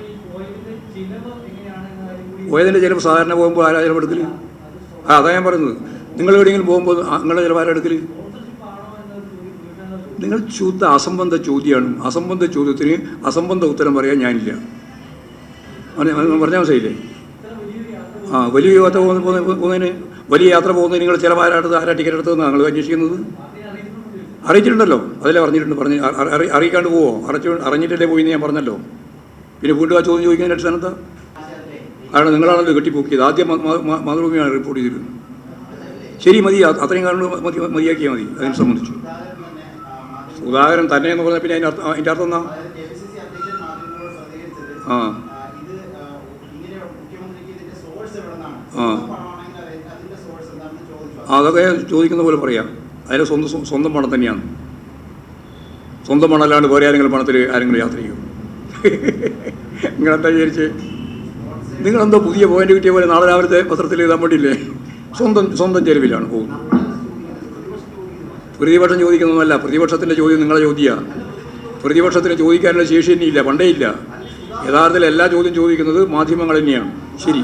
പക്ഷേ പോയതിന്റെ ചിലവ് സാധാരണ പോകുമ്പോൾ ആരാ ചിലവെടുക്കൽ ആ അതാ ഞാൻ പറയുന്നത്. നിങ്ങൾ എവിടെയെങ്കിലും പോകുമ്പോൾ നിങ്ങളുടെ ചിലവ് ആരാ എടുക്കൽ സ്പോൺസർഷിപ്പ് ആണോ എന്നൊരു ചോദ്യം ചോദിക്കാനുള്ള നിങ്ങൾ ചൂത്ത അസംബന്ധ ചോദ്യമാണ്. അസംബന്ധ ചോദ്യത്തിന് അസംബന്ധ ഉത്തരം പറയാൻ ഞാനില്ല. പറഞ്ഞാൽ മനസ്സിലായില്ലേ? ആ വലിയ യാത്ര പോകുന്ന പോകുന്ന- പോകുന്നതിന് വലിയ യാത്ര പോകുന്നതിന് നിങ്ങൾ ചിലവാരാടുത്ത് ആരാ ടിക്കറ്റ് എടുത്തതെന്നാണ് നിങ്ങൾ അന്വേഷിക്കുന്നത്? അറിയിച്ചിട്ടുണ്ടല്ലോ. അതിലെ പറഞ്ഞിട്ടുണ്ട്. പറഞ്ഞ് അറിയിക്കാണ്ട് പോവോ? അറിഞ്ഞിട്ടല്ലേ പോയി എന്ന് ഞാൻ പറഞ്ഞല്ലോ. പിന്നെ വീണ്ടും ആ ചോദ്യം ചോദിക്കുന്നതിന് അടിസ്ഥാനത്ത് കാരണം നിങ്ങളാണല്ലോ കെട്ടിപ്പോക്കിയത്. ആദ്യം മാതൃഭൂമിയാണ് റിപ്പോർട്ട് ചെയ്തിരുന്നത്. ശരി മതി. അത്രയും കാരണം മതി മതിയാക്കിയാൽ മതി. അതിനെ സംബന്ധിച്ചു. സുധാകരൻ തന്നെ എന്ന് പറഞ്ഞാൽ പിന്നെ അതിന്റെ അർത്ഥം അതിന്റെ അർത്ഥം എന്നാ ആ. ആ. അതൊക്കെ ചോദിക്കുന്ന പോലെ പറയാം. അതിന്റെ സ്വന്തം സ്വ- സ്വന്തം പണം തന്നെയാണ്. സ്വന്തം പണമല്ലാണ്ട് വേറെ ആരെങ്കിലും പണത്തിൽ ആരെങ്കിലും യാത്ര ചെയ്യും നിങ്ങളെന്താ വിചാരിച്ച്? നിങ്ങളെന്തോ പുതിയ പോയിന്റ് കിട്ടിയ പോലെ നാളെ രാവിലത്തെ പത്രത്തിൽ എഴുതാൻ വേണ്ടിയില്ലേ? സ്വന്തം സ്വന്തം ചെലവിലാണ് പോകുന്നത്. പ്രതിപക്ഷം ചോദിക്കുന്നതല്ല പ്രതിപക്ഷത്തിന്റെ ചോദ്യം നിങ്ങളെ ചോദ്യമാണ് പ്രതിപക്ഷത്തിന് ചോദിക്കാനുള്ള ശേഷി തന്നെയില്ല പണ്ടേ ഇല്ല. യഥാർത്ഥത്തിൽ എല്ലാ ചോദ്യം ചോദിക്കുന്നത് മാധ്യമങ്ങൾ തന്നെയാണ്. ശരി.